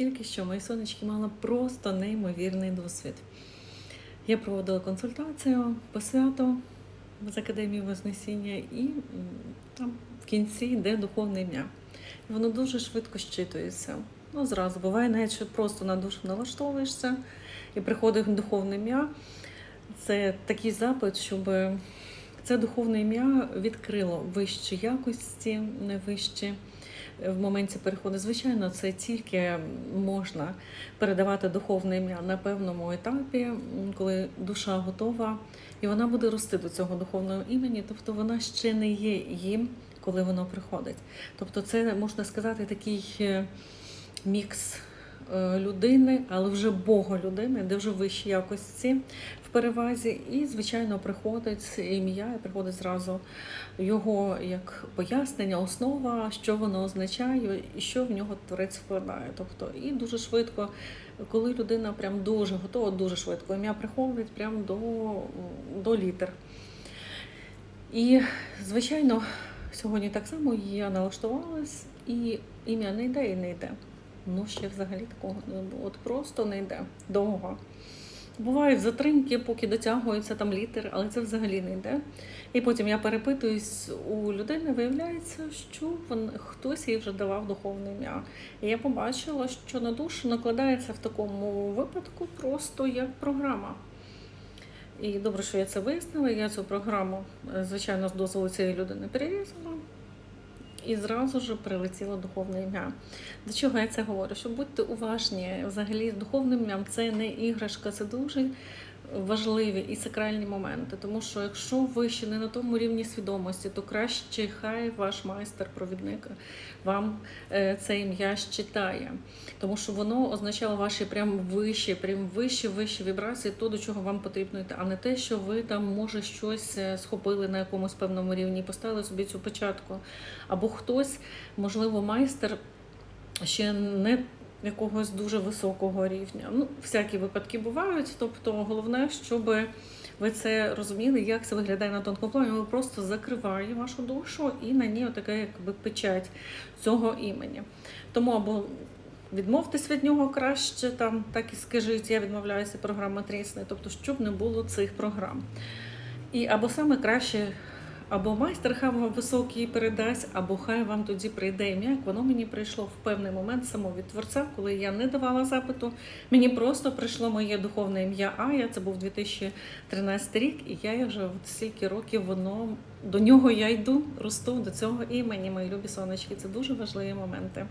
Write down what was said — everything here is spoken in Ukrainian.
тільки що мої сонечки мали просто неймовірний досвід. Я проводила консультацію по святу з Академії Вознесіння, і там в кінці йде духовне ім'я. Воно дуже швидко щитується. Ну, зразу буває, навіть що просто на душу налаштовуєшся і приходить духовне ім'я. Це такий запит, щоб це духовне ім'я відкрило вищі якості, не вищі в моменті переходу. Звичайно, це тільки можна передавати духовне ім'я на певному етапі, коли душа готова, і вона буде рости до цього духовного імені, тобто вона ще не є їм, коли воно приходить. Тобто, це можна сказати такий е, мікс людини, але вже Бога людини, де вже вищі якості в перевазі, і, звичайно, приходить ім'я, і приходить зразу його як пояснення, основа, що воно означає і що в нього творець вкладає. Тобто, і дуже швидко, коли людина прям дуже готова, дуже швидко ім'я приходить прям до, до літер. І, звичайно, сьогодні так само я налаштувалась, і ім'я не йде і не йде. Ну, ще взагалі такого. От просто не йде довго. Бувають затримки, поки дотягуються там літер, але це взагалі не йде. І потім я перепитуюсь у людини, виявляється, що вон, хтось їй вже давав духовне ім'я. І я побачила, що на душу накладається в такому випадку просто як програма. І добре, що я це вияснила. Я цю програму, е, звичайно, з дозволу цієї людини перерізала. І зразу ж прилетіло духовне ім'я. До чого я це говорю? Що будьте уважні, взагалі, духовним ім'ям це не іграшка, це дуже важливі і сакральні моменти. Тому що якщо ви ще не на тому рівні свідомості, то краще хай ваш майстер-провідник вам е, це ім'я щитає. Тому що воно означало ваші прям вищі, прям вищі, вищі вібрації, то до чого вам потрібно йти, а не те, що ви там може щось е, схопили на якомусь певному рівні поставили собі цю початку. Або хтось, можливо, майстер ще не якогось дуже високого рівня. Ну, всякі випадки бувають. Тобто, головне, щоб ви це розуміли, як це виглядає на тонкому плані. Ви просто закриває вашу душу і на ній така якби печать цього імені. Тому або відмовтесь від нього краще, там так і скажіть, я відмовляюся програма трісне, тобто, щоб не було цих програм. І або саме краще, або майстер хай вам високий передасть, або хай вам тоді прийде ім'я, воно мені прийшло в певний момент само від творця, коли я не давала запиту. Мені просто прийшло моє духовне ім'я Ая. Це був 2013 рік, і я вже от стільки років воно до нього я йду, росту до цього імені, мої любі сонечки. Це дуже важливі моменти.